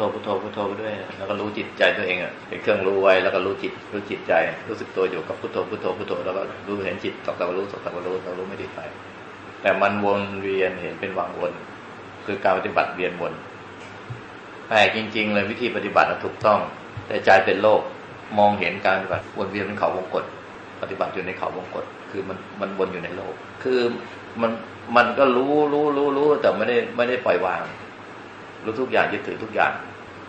พุทโธพุทโธพุทโธไปด้วยแล้วก็รู้จิตใจตัวเองอะเป็นเครื่องรู้ไว้แล้วก็รู้จิตรู้จิตใจ รู้สึกตัวอยู่กับพุทโธพุทโธพุทโธแล้วก็รู้เห็นจิตสักแต่ว่ารู้สักแต่ว่ารู้เรารู้ไม่ได้ไปแต่มันวนเวียนเห็นเป็นวังวน คือการปฏิบัติเวียนวนแต่จริง ๆ เลยวิธีปฏิบัติถูกต้อง แต่ใจเป็นโลกมองเห็นการปฏิบัติวนเวียนเป็นเขาวงกฏปฏิบัติอยู่ในเขาวงกฏคือมันมันวนอยู่ในโลก คือมันมันก็รู้รู้รู้รู้แต่ไม่ได้ไม่ได้ปล่อยวาง รู้ทุกอย่างยึดถือทุกอย่าง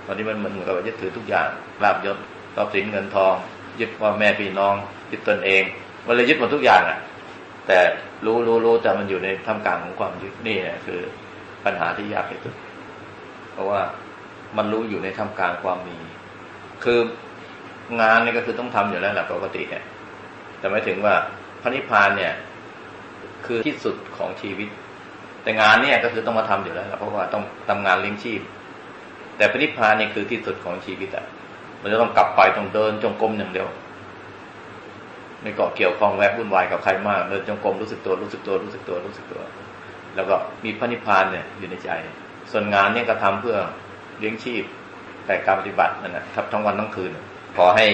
ตอนนี้มันเหมือนกับว่ายึดถือทุกอย่างลาบยศทรัพย์สินเงินทอง ยึดว่าแม่พี่น้องยึดตนเองมันเลยยึดหมดทุกอย่างอะ แต่รู้รู้รู้แต่มันอยู่ในท่ามกลางของความยึดนี่เนี่ยคือปัญหาที่ยากที่สุด เพราะว่ามันรู้อยู่ในท่ามกลางความมี คืองานนี่ก็คือต้องทำอยู่แล้วแหละปกติเนี่ยแต่ไม่ถึงว่าพระนิพพานเนี่ย คือที่สุดของชีวิต แต่งานเนี่ยก็คือต้องมาทำอยู่แล้วเพราะว่าต้องทำงานเลี้ยงชีพ แต่พระนิพพานนี่คือที่สุดของชีวิตอะมันจะต้องกลับไปต้องเดินจงกรมอย่างเดียวไม่เกาะเกี่ยวข้องแวะวุ่นวายกับใครมากเดินจงกรมรู้สึกตัวรู้สึกตัวรู้สึกตัวรู้สึกตัว แล้วก็มีพระนิพพานเนี่ยอยู่ในใจ ส่วนงานเนี่ยก็ทำเพื่อเลี้ยงชีพ แต่การปฏิบัตินั่นนะทับทั้งวันทั้งคืน ขอให้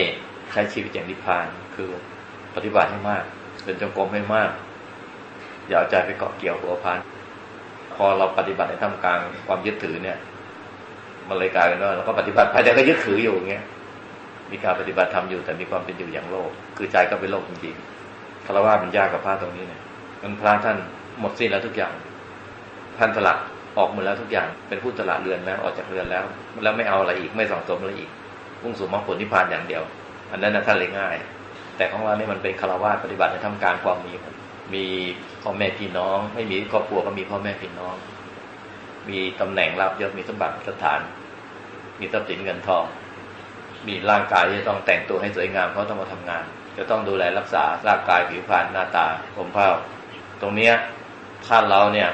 ใช้ชีวิตอย่างนิพพานคือปฏิบัติให้มาก เดินจงกรมให้มาก อย่าเอาใจไปเกาะเกี่ยวหัวพัน พอเราปฏิบัติในท่ามกลางความยึดถือเนี่ย มันเลยกลายเป็นว่าเราก็ปฏิบัติไปแต่ก็ยึดถืออยู่อย่างเงี้ยมีการปฏิบัติทำอยู่แต่มีความเป็นอยู่อย่างโลก คือใจก็เป็นโลกจริงๆคารวะมันยากกับพระตรงนี้เนี่ยมันพระท่านหมดสิ้นแล้วทุกอย่างท่านสละออกหมดแล้วทุกอย่างเป็นผู้สละเรือนแล้วออกจากเรือนแล้ว แล้วไม่เอาอะไรอีกไม่สังสมอะไรอีกมุ่งสู่มรรคผลนิพพานอย่างเดียว อันนั้นนะท่านเลยง่าย แต่ของเราเนี่ยมันเป็นคารวะปฏิบัติในท่ามกลางความมี มีพ่อแม่พี่น้อง ไม่มีครอบครัวก็มีพ่อแม่พี่น้อง มีตำแหน่งรับยศมีสมบัติสถาน มีทรัพย์สินเงินทอง มีร่างกายที่ต้องแต่งตัวให้สวยงามเพราะต้องมาทำงาน จะต้องดูแลรักษาร่างกายผิวพรรณหน้าตาผมเผ้าตรงเนี้ยถ้าเราเนี่ย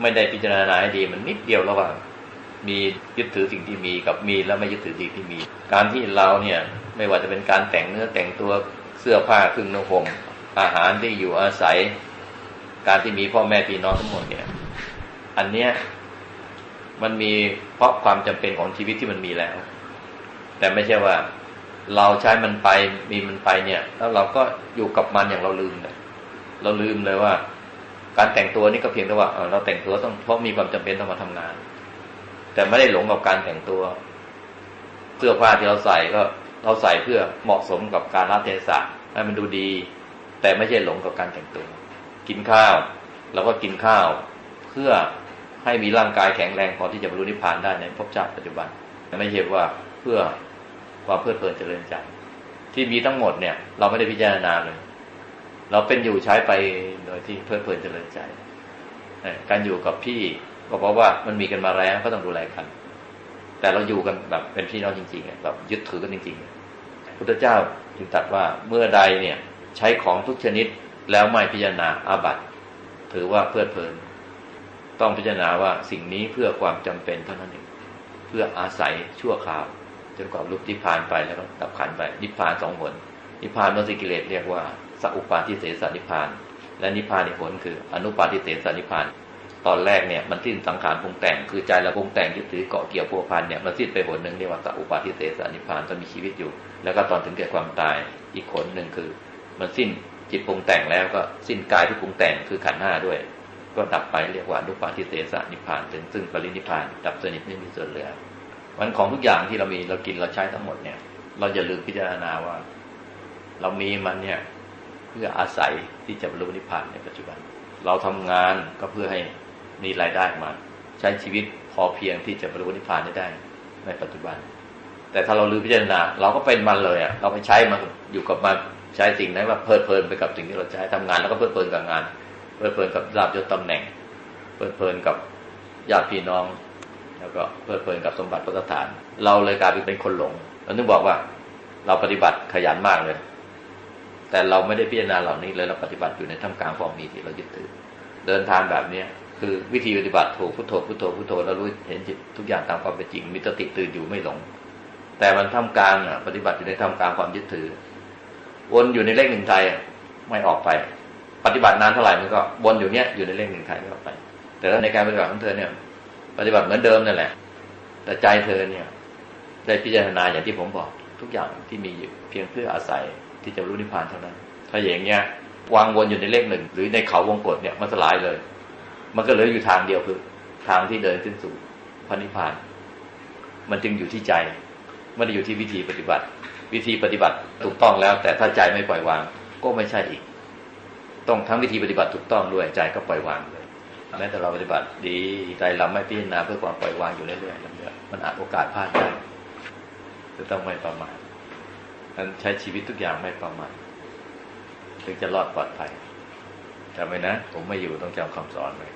ไม่ได้พิจารณาให้ดีมันนิดเดียวระหว่างมียึดถือสิ่งที่มีกับมีแล้วไม่ยึดถือสิ่งที่มี การที่เราเนี่ยไม่ว่าจะเป็นการแต่งเนื้อแต่งตัวเสื้อผ้าเครื่องนุ่งห่ม อาหารที่อยู่อาศัย การที่มีพ่อแม่พี่น้องทั้งหมดเนี่ย อันเนี้ยมันมีเพราะความจำเป็นของชีวิตที่มันมีแล้ว แต่ไม่ใช่ว่า เราใช้มันไปมีมันไปเนี่ย แล้วเราก็อยู่กับมันอย่างเราลืมเลยเราลืมเลยว่า การแต่งตัวนี่ก็เพียงแต่ว่าเราแต่งตัวต้องเพราะมีความจำเป็นต้องมาทำงาน แต่ไม่ได้หลงกับการแต่งตัวเสื้อผ้าที่เราใส่ก็เราใส่เพื่อเหมาะสมกับการรับเทศะให้มันดูดี แต่ไม่ใช่หลงกับการแต่งตัว กินข้าวเราก็กินข้าวเพื่อให้มีร่างกายแข็งแรงพอที่จะบรรลุนิพพานได้ในภพชาติปัจจุบันไม่ใช่ว่าเพื่อความเพลิดเพลินเจริญใจที่มีทั้งหมดเนี่ย เราไม่ได้พิจารณาเลย เราเป็นอยู่ใช้ไปโดยที่เพลิดเพลินเจริญใจการอยู่กับพี่ก็เพราะว่ามันมีกันมาแล้วก็ต้องดูแลกัน แต่เราอยู่กันแบบเป็นพี่น้องจริงๆแบบยึดถือกันจริง ๆ พุทธเจ้าจึงตรัสว่าเมื่อใดเนี่ย ใช้ของทุกชนิดแล้วไม่พิจารณาอาบัติถือว่าเพลิดเพลิน ต้องพิจารณาว่าสิ่งนี้เพื่อความจำเป็นเท่านั้นเองเพื่ออาศัยชั่วคราวจนกว่าลุกนิพพานไปแล้วก็ดับขันไปนิพพานสองผลนิพพานนสิกิเลสเรียกว่าสัพปาทิเสสนิพพาน และนิพพานอีกผลคืออนุปาทิเสสนิพพาน ตอนแรกเนี่ยมันสิ้นสังขารปรุงแต่ง คือใจเราปรุงแต่งยึดถือเกาะเกี่ยวพัวพันเนี่ยมันสิ้นไปผลหนึ่งเรียกว่าสัพปาทิเสสนิพพานตอนมีชีวิตอยู่ แล้วก็ตอนถึงแก่ความตายอีกผลหนึ่งคือ มันสิ้นจิตปรุงแต่งแล้วก็สิ้นกายที่ปรุงแต่งคือขันห้าด้วย ก็ดับไปเรียกว่าอนุปาทิเสสนิพาน ถึงซึ่งปรินิพาน ดับสนิทไม่มีส่วนเหลือมันของทุกอย่างที่เรามีเรากินเราใช้ทั้งหมดเนี่ย เราอย่าลืมพิจารณาว่า เรามีมันเนี่ยเพื่ออาศัยที่จะบรรลุนิพพานในปัจจุบัน เราทำงานก็เพื่อให้มีรายได้มา ใช้ชีวิตพอเพียงที่จะบรรลุนิพพานได้ในปัจจุบัน แต่ถ้าเราลืมพิจารณา เราก็เป็นมันเลยอะเราไปใช้มันอยู่กับมัน ใช้สิ่งนั้นว่าเพลิดเพลินไปกับสิ่งที่เราใช้ทำงานแล้วก็เพลิดเพลินกับงาน เพลิดเพลินกับลาบยศตำแหน่ง เพลิดเพลินกับญาติพี่น้อง แล้วก็เพลิดเพลินกับสมบัติพระสถาน เราเลยกลายเป็นคนหลงเราต้องบอกว่า เราปฏิบัติขยันมากเลย แต่เราไม่ได้พิจารณาเหล่านี้เลยเราปฏิบัติอยู่ในท่ามกลางความมีที่เรายึดถือ เดินทางแบบเนี้ยคือวิธีปฏิบัติถูกพุทโธพุทโธพุทโธแล้วรู้เห็นจิตทุกอย่างตามความเป็นจริงมีสติตื่นอยู่ไม่หลง แต่มันท่ามกลางอะปฏิบัติอยู่ในท่ามกลางความยึดถือ วนอยู่ในเลขหนึ่งไทยไม่ออกไป ปฏิบัตินานเท่าไหร่มันก็วนอยู่เนี้ยอยู่ในเลขหนึ่งไทยไม่ออกไป แต่ถ้าในการปฏิบัติของเธอเนี่ย ปฏิบัติเหมือนเดิมนั่นแหละ แต่ใจเธอเนี่ย ได้พิจารณาอย่างที่ผมบอก ทุกอย่างที่มีอยู่เพียงเพื่ออาศัยที่จะรู้นิพพานเท่านั้น ถ้าอย่างเงี้ยวางวนอยู่ในเลขหนึ่งหรือในเขาวงกฏเนี่ยมันสลายเลย มันก็เหลืออยู่ทางเดียวคือ ทางที่เดินขึ้นสู่พระนิพพาน มันจึงอยู่ที่ใจไม่ได้อยู่ที่วิธีปฏิบัติ วิธีปฏิบัติถูกต้องแล้ว แต่ถ้าใจไม่ปล่อยวาง ก็ไม่ใช่อีก ต้องทั้งวิธีปฏิบัติถูกต้องด้วยใจก็ปล่อยวางเลยแม้แต่เราปฏิบัติดีใจเราไม่พิจารณาเพื่อความปล่อยวางอยู่เรื่อยๆเรื่อยๆมันอาจโอกาสพลาดได้จะต้องไม่ประมาทนั้นใช้ชีวิตทุกอย่างไม่ประมาทถึงจะรอดปลอดภัยจำไว้นะ ผมไม่อยู่ต้องจำคำสอนไว้